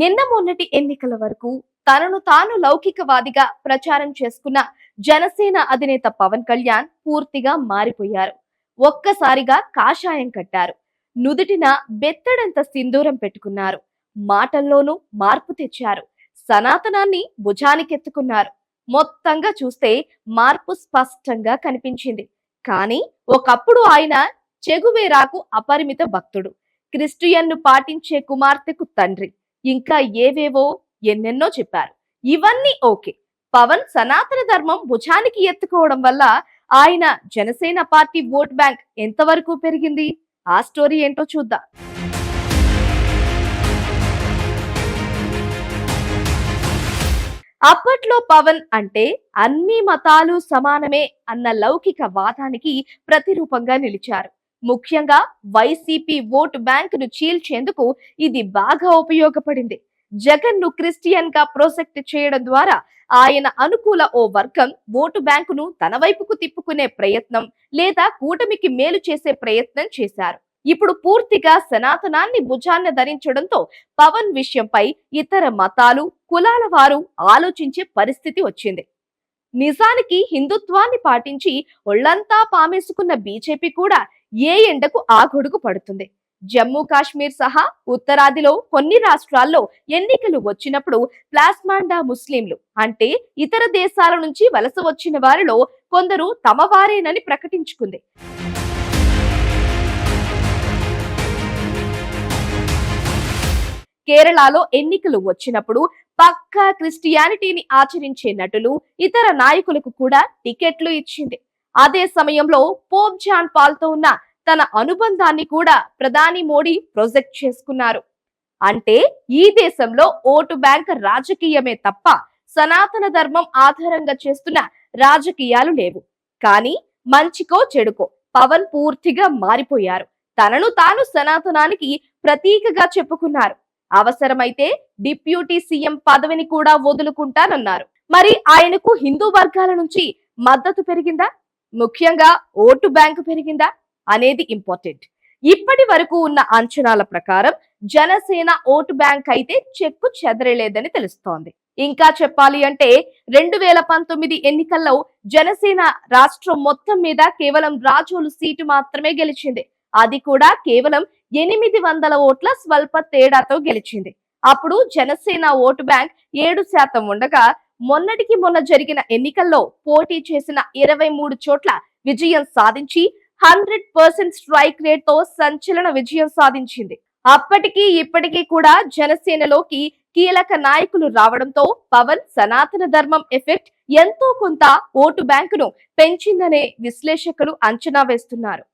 నిన్న మొన్నటి ఎన్నికల వరకు తనను తాను లౌకికవాదిగా ప్రచారం చేసుకున్న జనసేన అధినేత పవన్ కళ్యాణ్ పూర్తిగా మారిపోయారు. ఒక్కసారిగా కాషాయం కట్టారు. నుదుటిన బెత్తడంత సింధూరం పెట్టుకున్నారు. మాటల్లోనూ మార్పు తెచ్చారు. సనాతనాన్ని భుజానికెత్తుకున్నారు. మొత్తంగా చూస్తే మార్పు స్పష్టంగా కనిపించింది. కానీ ఒకప్పుడు ఆయన చెగువేరాకు అపరిమిత భక్తుడు. క్రిస్టియన్ను పాటించే కుమార్తెకు తండ్రి. ఇంకా ఏవేవో ఎన్నెన్నో చెప్పారు. ఇవన్నీ ఓకే. పవన్ సనాతన ధర్మం భుజానికి ఎత్తుకోవడం వల్ల ఆయన జనసేన పార్టీ ఓట్ బ్యాంక్ ఎంతవరకు పెరిగింది? ఆ స్టోరీ ఏంటో చూద్దాం. అప్పట్లో పవన్ అంటే అన్ని మతాలు సమానమే అన్న లౌకిక వాదానికి ప్రతిరూపంగా నిలిచారు. ముఖ్యంగా వైసీపీ ఓటు బ్యాంకును చీల్చేందుకు ఇది బాగా ఉపయోగపడింది. జగన్ను క్రిస్టియన్గా ప్రొసెక్ట్ చేయడం ద్వారా ఆయన అనుకూల ఓ వర్గం ఓటు బ్యాంకును తన వైపుకు తిప్పుకునే ప్రయత్నం లేదా కూటమికి మేలు చేసే ప్రయత్నం చేశారు. ఇప్పుడు పూర్తిగా సనాతనాన్ని భుజాన్న ధరించడంతో పవన్ విషయంపై ఇతర మతాలు కులాల వారు ఆలోచించే పరిస్థితి వచ్చింది. నిజానికి హిందుత్వాన్ని పాటించి ఒళ్ళంతా పామేసుకున్న బీజేపీ కూడా ఏ ఎండకు ఆ గొడుగు పడుతుంది? జమ్మూ కాశ్మీర్ సహా ఉత్తరాదిలో కొన్ని రాష్ట్రాల్లో ఎన్నికలు వచ్చినప్పుడు ప్లాస్మాండా ముస్లింలు అంటే ఇతర దేశాల నుంచి వలస వచ్చిన వారిలో కొందరు తమ వారేనని ప్రకటించుకుంది. కేరళలో ఎన్నికలు వచ్చినప్పుడు పక్కా క్రిస్టియానిటీని ఆచరించే నటులు ఇతర నాయకులకు కూడా టికెట్లు ఇచ్చింది. అదే సమయంలో పోప్ జాన్ పాల్తో ఉన్న తన అనుబంధాన్ని కూడా ప్రధాని మోడీ ప్రొజెక్ట్ చేసుకున్నారు. అంటే ఈ దేశంలో ఓటు బ్యాంక్ రాజకీయమే తప్ప సనాతన ధర్మం ఆధారంగా చేస్తున్న రాజకీయాలు లేవు. కానీ మంచికో చెడుకో పవన్ పూర్తిగా మారిపోయారు. తనను తాను సనాతనానికి ప్రతీకగా చెప్పుకున్నారు. అవసరమైతే డిప్యూటీ సీఎం పదవిని కూడా వదులుకుంటానన్నారు. మరి ఆయనకు హిందూ వర్గాల నుంచి మద్దతు పెరిగిందా? ముఖ్యంగా ఓటు బ్యాంకు పెరిగిందా అనేది ఇంపార్టెంట్. ఇప్పటి వరకు ఉన్న అంచనాల ప్రకారం జనసేన ఓటు బ్యాంక్ అయితే చెక్కు చెదరలేదని తెలుస్తోంది. ఇంకా చెప్పాలి అంటే రెండు వేల పంతొమ్మిది ఎన్నికల్లో జనసేన రాష్ట్రం మొత్తం మీద కేవలం రాజోలు సీటు మాత్రమే గెలిచింది. అది కూడా కేవలం ఎనిమిది వందల ఓట్ల స్వల్ప తేడాతో గెలిచింది. అప్పుడు జనసేన ఓటు బ్యాంక్ ఏడు శాతం ఉండగా మొన్నటికి మొన్న జరిగిన ఎన్నికల్లో పోటీ చేసిన ఇరవై మూడు చోట్ల విజయం సాధించి హండ్రెడ్ పర్సెంట్ స్ట్రైక్ రేట్తో సంచలన విజయం సాధించింది. అప్పటికి ఇప్పటికీ కూడా జనసేనలోకి కీలక నాయకులు రావడంతో పవన్ సనాతన ధర్మం ఎఫెక్ట్ ఎంతో కొంత ఓటు బ్యాంకును పెంచిందనే విశ్లేషకులు అంచనా వేస్తున్నారు.